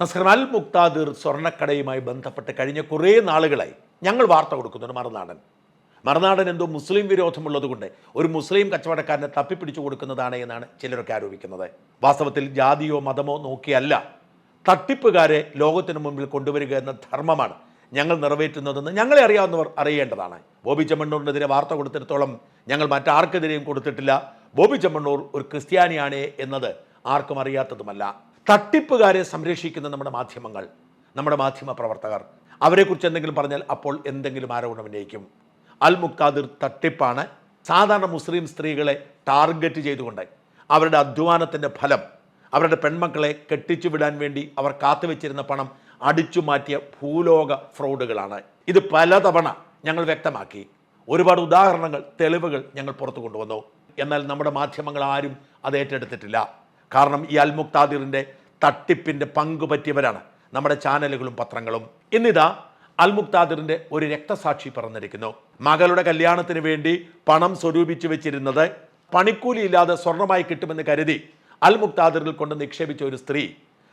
നസ്കർ അൽ മുക്താദിർ സ്വർണക്കടയുമായി ബന്ധപ്പെട്ട് കഴിഞ്ഞ കുറേ നാളുകളായി ഞങ്ങൾ വാർത്ത കൊടുക്കുന്നുണ്ട് മറുനാടൻ. മറുനാടൻ എന്തോ മുസ്ലിം വിരോധമുള്ളതുകൊണ്ട് ഒരു മുസ്ലിം കച്ചവടക്കാരനെ തപ്പിപ്പിടിച്ചു കൊടുക്കുന്നതാണ് എന്നാണ് ചിലരൊക്കെ ആരോപിക്കുന്നത്. വാസ്തവത്തിൽ ജാതിയോ മതമോ നോക്കിയല്ല. തട്ടിപ്പുകാരെ ലോകത്തിന് മുമ്പിൽ കൊണ്ടുവരിക എന്ന ധർമ്മമാണ് ഞങ്ങൾ നിറവേറ്റുന്നതെന്ന് ഞങ്ങളെ അറിയാവുന്നവർ അറിയേണ്ടതാണ്. ബോബി ചെമ്മണ്ണൂരിനെതിരെ വാർത്ത കൊടുത്തിടത്തോളം ഞങ്ങൾ മറ്റാർക്കെതിരെയും കൊടുത്തിട്ടില്ല. ബോബി ചെമ്മണ്ണൂർ ഒരു ക്രിസ്ത്യാനിയാണ് എന്നത് ആർക്കും അറിയാത്തതുമല്ല. തട്ടിപ്പുകാരെ സംരക്ഷിക്കുന്ന നമ്മുടെ മാധ്യമങ്ങൾ നമ്മുടെ മാധ്യമ പ്രവർത്തകർ. അവരെക്കുറിച്ച് എന്തെങ്കിലും പറഞ്ഞാൽ അപ്പോൾ എന്തെങ്കിലും ആരോപണം ഉന്നയിക്കും. അൽ മുക്താദിർ തട്ടിപ്പാണ് സാധാരണ മുസ്ലിം സ്ത്രീകളെ ടാർഗറ്റ് ചെയ്തുകൊണ്ട് അവരുടെ അധ്വാനത്തിന്റെ ഫലം അവരുടെ പെൺമക്കളെ കെട്ടിച്ചു വിടാൻ വേണ്ടി അവർ കാത്തുവെച്ചിരുന്ന പണം അടിച്ചു മാറ്റിയ ഭൂലോക ഫ്രോഡുകളാണ്. ഇത് പലതവണ ഞങ്ങൾ വ്യക്തമാക്കി. ഒരുപാട് ഉദാഹരണങ്ങൾ തെളിവുകൾ ഞങ്ങൾ പുറത്തു കൊണ്ടുവന്നു. എന്നാൽ നമ്മുടെ മാധ്യമങ്ങൾ ആരും അത് ഏറ്റെടുത്തിട്ടില്ല. കാരണം ഈ അൽ മുക്താദിറിന്റെ തട്ടിപ്പിന്റെ പങ്കുപറ്റിയവരാണ് നമ്മുടെ ചാനലുകളും പത്രങ്ങളും. ഇന്നിതാ അൽ മുക്താദിറിന്റെ ഒരു രക്തസാക്ഷി പറഞ്ഞിരിക്കുന്നു മകളുടെ കല്യാണത്തിന് വേണ്ടി പണം സ്വരൂപിച്ചു വെച്ചിരുന്നത് പണിക്കൂലിയില്ലാതെ സ്വർണമായി കിട്ടുമെന്ന് കരുതി അൽ മുക്താദിറിൽ കൊണ്ട് നിക്ഷേപിച്ച ഒരു സ്ത്രീ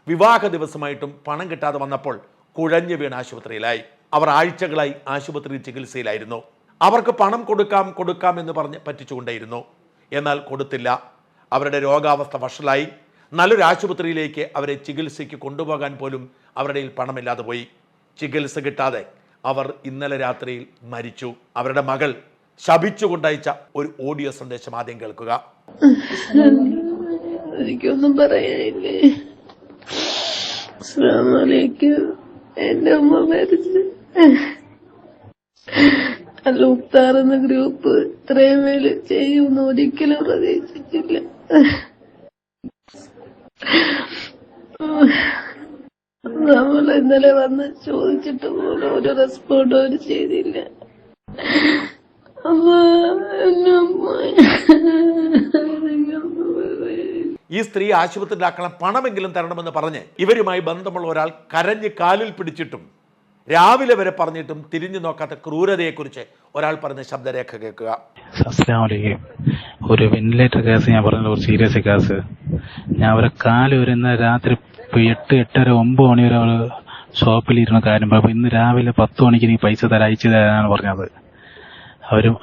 വിവാഹ ദിവസമായിട്ടും പണം കിട്ടാതെ വന്നപ്പോൾ കുഴഞ്ഞു വീണ് ആശുപത്രിയിലായി. അവർ ആഴ്ചകളായി ആശുപത്രി ചികിത്സയിലായിരുന്നു. അവർക്ക് പണം കൊടുക്കാം കൊടുക്കാം എന്ന് പറഞ്ഞ് പറ്റിച്ചുകൊണ്ടേയിരുന്നു. എന്നാൽ കൊടുത്തില്ല. അവരുടെ രോഗാവസ്ഥ വഷളായി. നല്ലൊരു ആശുപത്രിയിലേക്ക് അവരെ ചികിത്സയ്ക്ക് കൊണ്ടുപോകാൻ പോലും അവരുടെ പണമില്ലാതെ പോയി. ചികിത്സ കിട്ടാതെ അവർ ഇന്നലെ രാത്രിയിൽ മരിച്ചു. അവരുടെ മകൾ ശപിച്ചുകൊണ്ടയച്ച ഒരു ഓഡിയോ സന്ദേശം ആദ്യം കേൾക്കുക. എനിക്കൊന്നും പറയാനില്ലേ. അമ്മ മരിച്ച്. അല്ലൂക്താർ എന്ന ഗ്രൂപ്പ് ഇത്രയും മേൽ ചെയ്യുമെന്ന് ഒരിക്കലും പ്രതീക്ഷിച്ചില്ല. നമ്മൾ ഇന്നലെ വന്ന് ചോദിച്ചിട്ട് പോലും ഒരു റെസ്പോണ്ട് അവർ ചെയ്തില്ല. ഈ സ്ത്രീ ആശുപത്രിയിലാക്കണം പണമെങ്കിലും തരണമെന്ന് പറഞ്ഞ് ഇവരുമായി ബന്ധമുള്ള ഒരാൾ കരഞ്ഞ് കാലിൽ പിടിച്ചിട്ടും രാവിലെ വരെ പറഞ്ഞിട്ടും തിരിഞ്ഞു നോക്കാത്ത ക്രൂരതയെക്കുറിച്ച് ഒരാൾ പറഞ്ഞ ശബ്ദരേഖ കേൾക്കുക. ഒരു വെന്റിലേറ്റർ കേസ് ഞാൻ പറഞ്ഞത് ഒരു സീരിയസ് കേസ് ഞാൻ അവരെ കാൽ വരെ ഇന്ന് രാത്രി എട്ട് എട്ടര ഒമ്പത് മണി വരെ അവർ ഷോപ്പിലിരുന്ന കാര്യം പറഞ്ഞു. അപ്പൊ ഇന്ന് രാവിലെ പത്ത് മണിക്ക് നീ പൈസ തരാ അയച്ചു തരാനാണ് പറഞ്ഞത്. അവരും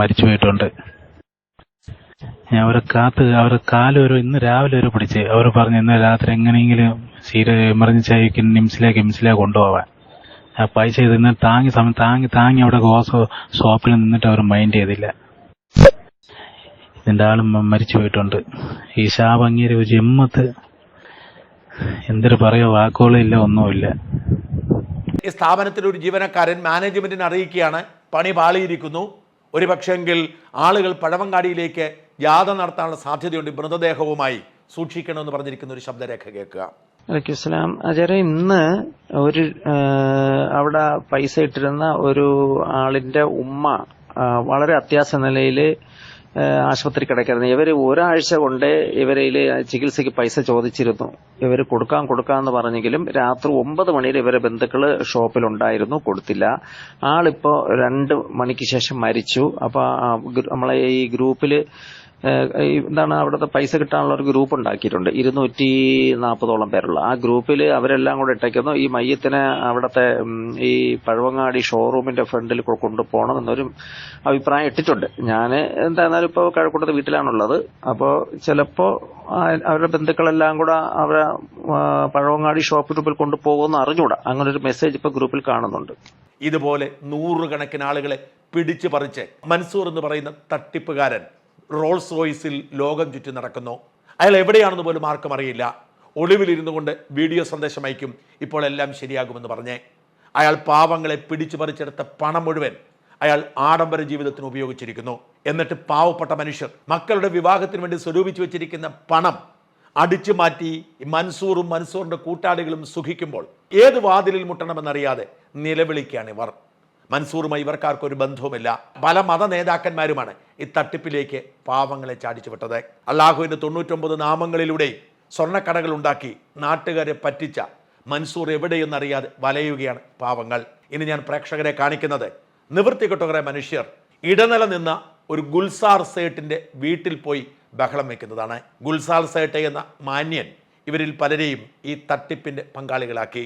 മരിച്ചു പോയിട്ടുണ്ട്. ഞാൻ അവരെ കാത്ത് അവരെ കാൽ വരെ ഇന്ന് രാവിലെ വരെ പിടിച്ച്. അവർ പറഞ്ഞു ഇന്ന് രാത്രി എങ്ങനെയെങ്കിലും സീരിയ എമർജൻസി ആയി നിംസിലേക്ക് എംസിലേക്ക് കൊണ്ടുപോവാൻ. പൈസ ഇത് ഇന്ന് താങ്ങി സമയം താങ്ങി താങ്ങി അവിടെ ഗോസോ ഷോപ്പിൽ നിന്നിട്ട് അവർ മൈൻഡ് ചെയ്തില്ല. ഇതിന്റെ ആളും മരിച്ചു പോയിട്ടുണ്ട്. ഈ ശാപങ്ങേരി ഒരു ജമ്മത്ത് എന്തൊരു പറയോ വാക്കുകളില്ല ഒന്നുമില്ല. ഈ സ്ഥാപനത്തിലെ ഒരു ജീവനക്കാരൻ മാനേജ്മെന്റിനെ അറിയിക്കുകയാണ്. പണി പാളിയിരിക്കുന്നു. ഒരു പക്ഷെങ്കിൽ ആളുകൾ പഴവങ്കാടിയിലേക്ക് ജാഥ നടത്താനുള്ള സാധ്യതയുണ്ട്. മൃതദേഹവുമായി സൂക്ഷിക്കണമെന്ന് പറഞ്ഞിരിക്കുന്ന ഒരു ശബ്ദരേഖ കേൾക്കുക. വലൈക്കും സ്ലാം അജറെ ഇന്ന് ഒരു അവിടെ പൈസ ഇട്ടിരുന്ന ഒരു ആളിന്റെ ഉമ്മ വളരെ അത്യാസ നിലയിൽ ആശുപത്രി കിടക്കായിരുന്നു. ഇവർ ഒരാഴ്ച കൊണ്ട് ഇവരിൽ ചികിത്സയ്ക്ക് പൈസ ചോദിച്ചിരുന്നു. ഇവർ കൊടുക്കാം കൊടുക്കാന്ന് പറഞ്ഞെങ്കിലും രാത്രി ഒമ്പത് മണിയിൽ ഇവരെ ബന്ധുക്കൾ ഷോപ്പിലുണ്ടായിരുന്നു കൊടുത്തില്ല. ആളിപ്പോ രണ്ട് മണിക്ക് ശേഷം മരിച്ചു. അപ്പൊ ആ നമ്മളെ ഈ ഈ എന്താണ് അവിടുത്തെ പൈസ കിട്ടാനുള്ള ഒരു ഗ്രൂപ്പ് ഉണ്ടാക്കിയിട്ടുണ്ട്. ഇരുന്നൂറ്റി നാൽപ്പതോളം പേരുള്ള. ആ ഗ്രൂപ്പിൽ അവരെല്ലാം കൂടെ ഇട്ടേക്കുന്നു. ഈ മയ്യത്തിനെ അവിടുത്തെ ഈ പഴവങ്ങാടി ഷോറൂമിന്റെ ഫ്രണ്ടിൽ കൊണ്ടുപോകണം എന്നൊരു അഭിപ്രായം ഇട്ടിട്ടുണ്ട്. ഞാൻ എന്തായിരുന്നാലും ഇപ്പോൾ കഴക്കൂട്ടത്ത് വീട്ടിലാണുള്ളത്. അപ്പോൾ ചിലപ്പോൾ അവരുടെ ബന്ധുക്കളെല്ലാം കൂടെ അവരെ പഴവങ്ങാടി ഷോപ്പ് ഗ്രൂപ്പിൽ കൊണ്ടുപോകുമെന്ന് അറിഞ്ഞുകൂടാ അങ്ങനെ ഒരു മെസ്സേജ് ഇപ്പോൾ ഗ്രൂപ്പിൽ കാണുന്നുണ്ട്. ഇതുപോലെ നൂറുകണക്കിന് ആളുകളെ പിടിച്ചു പറിച്ച് മൻസൂർ എന്ന് പറയുന്ന തട്ടിപ്പുകാരൻ റോൾസ് റോയ്സിൽ ലോകം ചുറ്റി നടക്കുന്നു. അയാൾ എവിടെയാണെന്ന് പോലും ആർക്കും അറിയില്ല. ഒളിവിലിരുന്നു കൊണ്ട് വീഡിയോ സന്ദേശം അയക്കും. ഇപ്പോൾ എല്ലാം ശരിയാകുമെന്ന് പറഞ്ഞേ. അയാൾ പാവങ്ങളെ പിടിച്ചു പറിച്ചെടുത്ത പണം മുഴുവൻ അയാൾ ആഡംബര ജീവിതത്തിന് ഉപയോഗിച്ചിരിക്കുന്നു. എന്നിട്ട് പാവപ്പെട്ട മനുഷ്യർ മക്കളുടെ വിവാഹത്തിന് വേണ്ടി സ്വരൂപിച്ചു വെച്ചിരിക്കുന്ന പണം അടിച്ചു മാറ്റി മൻസൂറും മൻസൂറിന്റെ കൂട്ടാളികളും സുഖിക്കുമ്പോൾ ഏത് വാതിലിൽ മുട്ടണമെന്നറിയാതെ നിലവിളിക്കുകയാണ് ഇവർ. മൻസൂറുമായി ഇവർക്കാർക്കും ഒരു ബന്ധവുമില്ല. പല മത നേതാക്കന്മാരുമാണ് ഈ തട്ടിപ്പിലേക്ക് പാവങ്ങളെ ചാടിച്ചു വിട്ടത്. അള്ളാഹുവിന്റെ തൊണ്ണൂറ്റൊമ്പത് നാമങ്ങളിലൂടെ സ്വർണക്കടകൾ ഉണ്ടാക്കി നാട്ടുകാരെ പറ്റിച്ച മൻസൂർ എവിടെയെന്നറിയാതെ വലയുകയാണ് പാവങ്ങൾ. ഇനി ഞാൻ പ്രേക്ഷകരെ കാണിക്കുന്നത് നിവൃത്തി കുറെ മനുഷ്യർ ഇടനില നിന്ന ഒരു ഗുൽസാർ സേട്ടിന്റെ വീട്ടിൽ പോയി ബഹളം വയ്ക്കുന്നതാണ് ഗുൽസാർ സേട്ട് എന്ന മാന്യൻ ഇവരിൽ പലരെയും ഈ തട്ടിപ്പിന്റെ പങ്കാളികളാക്കി.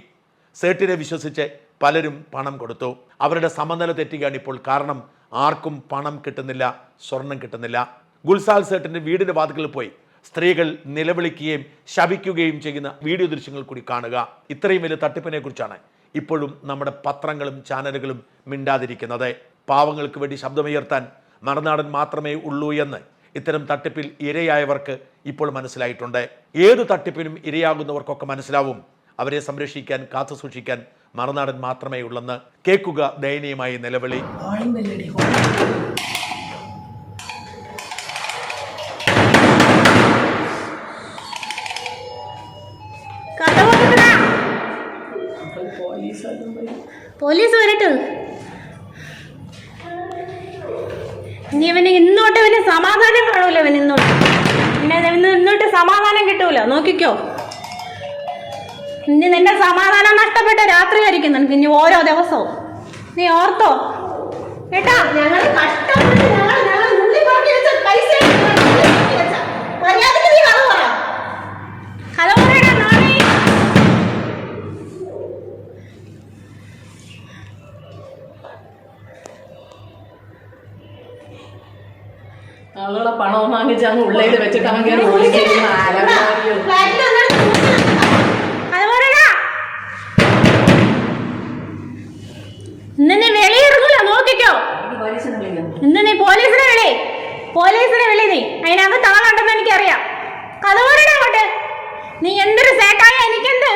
സേട്ടിനെ വിശ്വസിച്ച് പലരും പണം കൊടുത്തു. അവരുടെ സമനില തെറ്റുകയാണ് ഇപ്പോൾ കാരണം. ആർക്കും പണം കിട്ടുന്നില്ല സ്വർണം കിട്ടുന്നില്ല. ഗുൽസാൽ സേട്ടിന്റെ വീടിന്റെ വാതിക്കൽ പോയി. സ്ത്രീകൾ നിലവിളിക്കുകയും ശപിക്കുകയും ചെയ്യുന്ന വീഡിയോ ദൃശ്യങ്ങൾ കൂടി കാണുക. ഇത്രയും വലിയ തട്ടിപ്പിനെ കുറിച്ചാണ് ഇപ്പോഴും നമ്മുടെ പത്രങ്ങളും ചാനലുകളും മിണ്ടാതിരിക്കുന്നത്. പാവങ്ങൾക്ക് വേണ്ടി ശബ്ദമുയർത്താൻ മറുനാടൻ മാത്രമേ ഉള്ളൂ എന്ന് ഇത്തരം തട്ടിപ്പിൽ ഇരയായവർക്ക് ഇപ്പോൾ മനസ്സിലായിട്ടുണ്ട്. ഏത് തട്ടിപ്പിനും ഇരയാകുന്നവർക്കൊക്കെ മനസ്സിലാവും. അവരെ സംരക്ഷിക്കാൻ കാത്തു സൂക്ഷിക്കാൻ മറുനാടൻ മാത്രമേ ഉള്ളെന്ന് കേൾക്കുക ദയനീയമായി നിലവിളി. പോലീസ് വരട്ടെ. ഇനി അവന് ഇന്നോട്ട് അവന് സമാധാനം കാണൂല അവൻ ഇന്നോട്ട്. പിന്നെ ഇന്നോട്ട് സമാധാനം കിട്ടൂല. നോക്കിക്കോ. ഇനി നിന്റെ സമാധാനം നഷ്ടപ്പെട്ട രാത്രിയായിരിക്കും നിനക്ക്. ഇനി ഓരോ ദിവസവും. നീ ഓർത്തോ? കേട്ടാ ഞങ്ങൾ കഷ്ടപ്പെട്ട് ഞങ്ങൾ ഞങ്ങൾ ഉള്ളി പറക്കി വെച്ച പൈസ മര്യാദയ്ക്ക് നീ കഥ പറ. കഥ പറയടാ നാളെ ആളുകളെ പണം വാങ്ങിച്ച് അങ്ങ് ഉള്ളിൽ വെച്ചിട്ട് അവൻ ഇന്ന് നീ പോലീസിനെ വിളി. പോലീസിനെ വിളി നീ. അതിനകത്ത് ആളുണ്ടെന്ന് എനിക്കറിയാം. കഥ അങ്ങോട്ട്. നീ എന്തൊരു സേട്ടായ എനിക്കെന്ത്?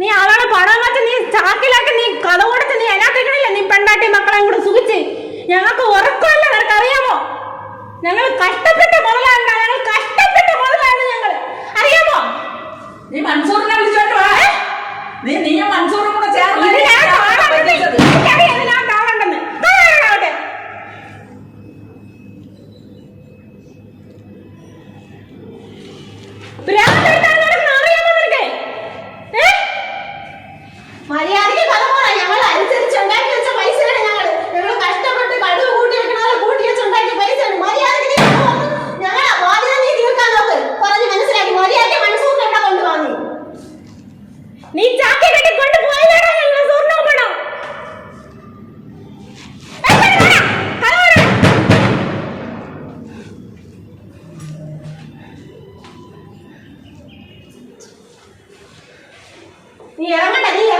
നീ ആളാണ് പണം വെച്ച് നീ ചാക്കിലാക്കി നീ കഥ കൊടുത്ത് നീ അതിനകത്തേക്കണില്ല നീ പെണ്ടാട്ടി മക്കളെ കൂടെ സുഖിച്ച് ഞങ്ങൾക്ക് ഉറക്കമല്ല അറിയാമോ ഞങ്ങൾ കഷ്ടപ്പെട്ട മുതലാണ് ഞങ്ങൾ കഷ്ടപ്പെട്ട മുതലാണ് ഞങ്ങൾ. അറിയാമോ? നീ മൻസൂറിനെ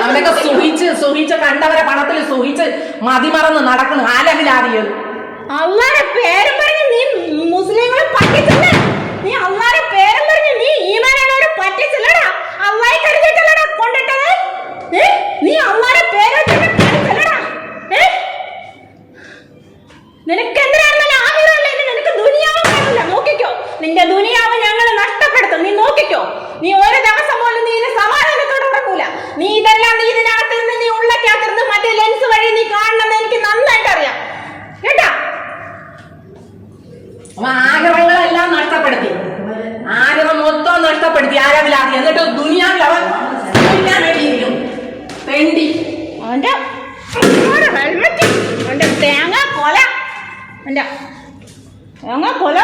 അവനൊക്കെ സുഹിച്ച് സുഹിച്ച് കണ്ടവരെ പണത്തിൽ സുഹിച്ച് മതിമറന്ന് നടക്കണം. ആലവിലാറിയത് അള്ളാരെ പേരും പറഞ്ഞ് നീ മുസ്ലിങ്ങളെ പറ്റിച്ചില്ല നീ അള്ളാരെ പേരും പറഞ്ഞ് നീ ഈമാനോട് പറ്റിച്ചില്ലടാ. അള്ളായി കരുതിയിട്ടല്ലടാ കൊണ്ടിട്ടത്. നീ അള്ളാരെ പേരും കരുതില്ലടാ? നിനക്ക് എന്തിനാണെന്നല്ല ആഗ്രഹമല്ല ഇനി നിനക്ക് ദുനിയാവ് കാണില്ല നോക്കിക്കോ. നിന്റെ ദുനിയാവ് ഞങ്ങൾ നഷ്ടപ്പെടുത്തും. നീ നോക്കിക്കോ. നീ ഒരു ദിവസം പോലും നീ ഇതിന് സമാധാനത്തോടെ ഉറങ്ങൂല നീ ഇതെല്ലാം നീ ഇതിനകത്ത് ഇരുന്ന് നീ ഉള്ളക്കകത്തിരുന്ന് മറ്റേ ലെൻസ് വഴി നീ കാണണമെന്ന് എനിക്ക് നന്നായിട്ട് അറിയാം. കേട്ടാ? ആഗ്രഹങ്ങളെല്ലാം നഷ്ടപ്പെടുത്തി. ആഗ്രഹം മൊത്തം നഷ്ടപ്പെടുത്തി. ആലവിലാറി എന്നിട്ട് ദുനിയാവിൽ അവൻ തെണ്ടി അവന്റെ ഹെൽമെറ്റ് അവന്റെ തേങ്ങ കൊല. അവന്റെ തേങ്ങ കൊല.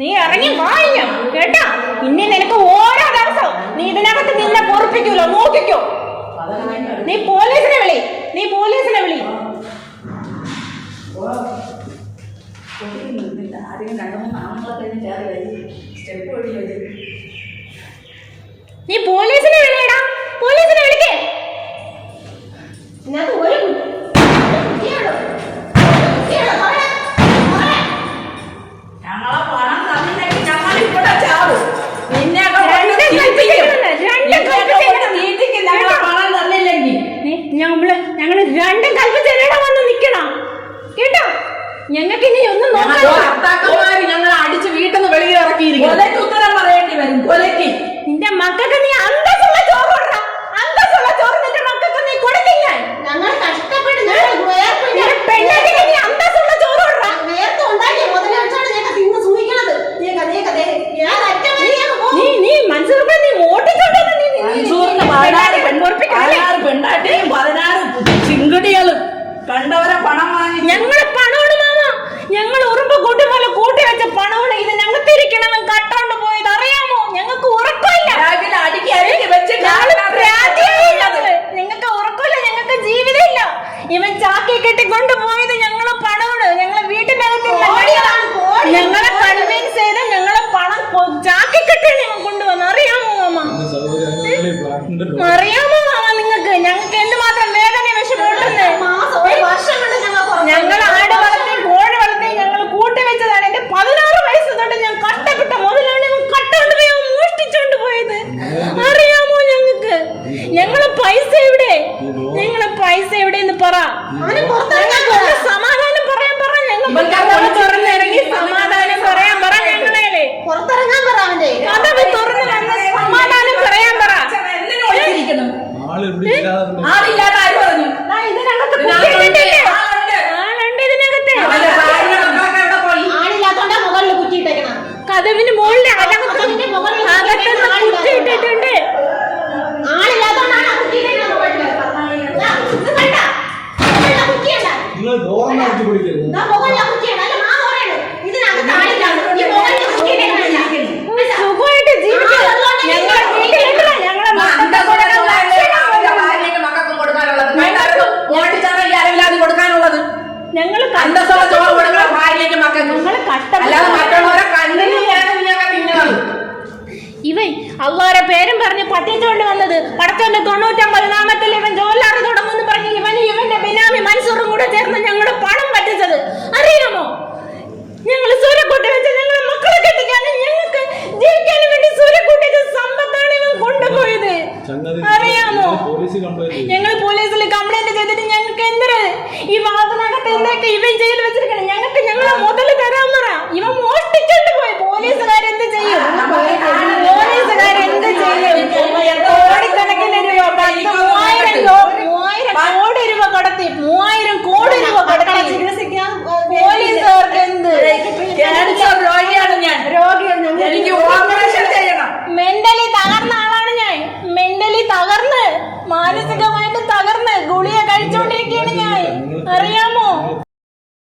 നീ ഇറങ്ങി വാങ്ങിയോ കേട്ടാ? ഇനി നിനക്ക് ഓരോ ദിവസവും നീ ഇതിനകത്ത് നിന്നെ പൊറപ്പിക്കൂലോ? നോക്കിക്കോ. നീ പോലീസിനെ വിളി. നീ പോലീസിനെ വിളി. നീ പോലീസിനെ വിളിയടാ നീ ഞങ്ങൾ രണ്ടും കൽപ്പിച്ച് ഇവിടെ വന്ന് നിക്കണം. കേട്ടോ? ഞങ്ങൾക്ക് ഇനി ഒന്നും ഞങ്ങൾ നോക്കാൻ ഭർത്താക്കന്മാര് ഞങ്ങളെ അടിച്ച് വീട്ടിൽ നിന്ന് വെളിയിൽ ഇറക്കിയിരിക്കും കൊലയ്ക്ക് ഉത്തരം പറയേണ്ടി വരും. കൊലയ്ക്ക് നിന്റെ മക്കൾക്ക് നീ അന്തസ്സുള്ള ചോറ് കൊടുക്കണം. അന്തസ്സുള്ള ചോറ് നിന്റെ മക്കൾക്ക് നീ കൊടുക്കില്ല ഞങ്ങൾ കഷ്ടപ്പെട്ട് പെണ്ണാട്ടിക്ക് നീ ജീവിതമില്ല. ഇവൻ ചാക്കി കെട്ടി കൊണ്ടുപോയത് ഞങ്ങളെ പണമാണ്. ഞങ്ങളെ വീട്ടിനകത്ത് ഞങ്ങളെ കൺവിൻസ് ചെയ്ത് ഞങ്ങളെ പണം ചാക്കി കെട്ടി ഞങ്ങൾ കൊണ്ടുവന്ന്. അറിയാമോ മാമ? അറിയാമോ? പടച്ചോന്റെ തൊണ്ണൂറ്റമ്പത് നാമത്തിൽ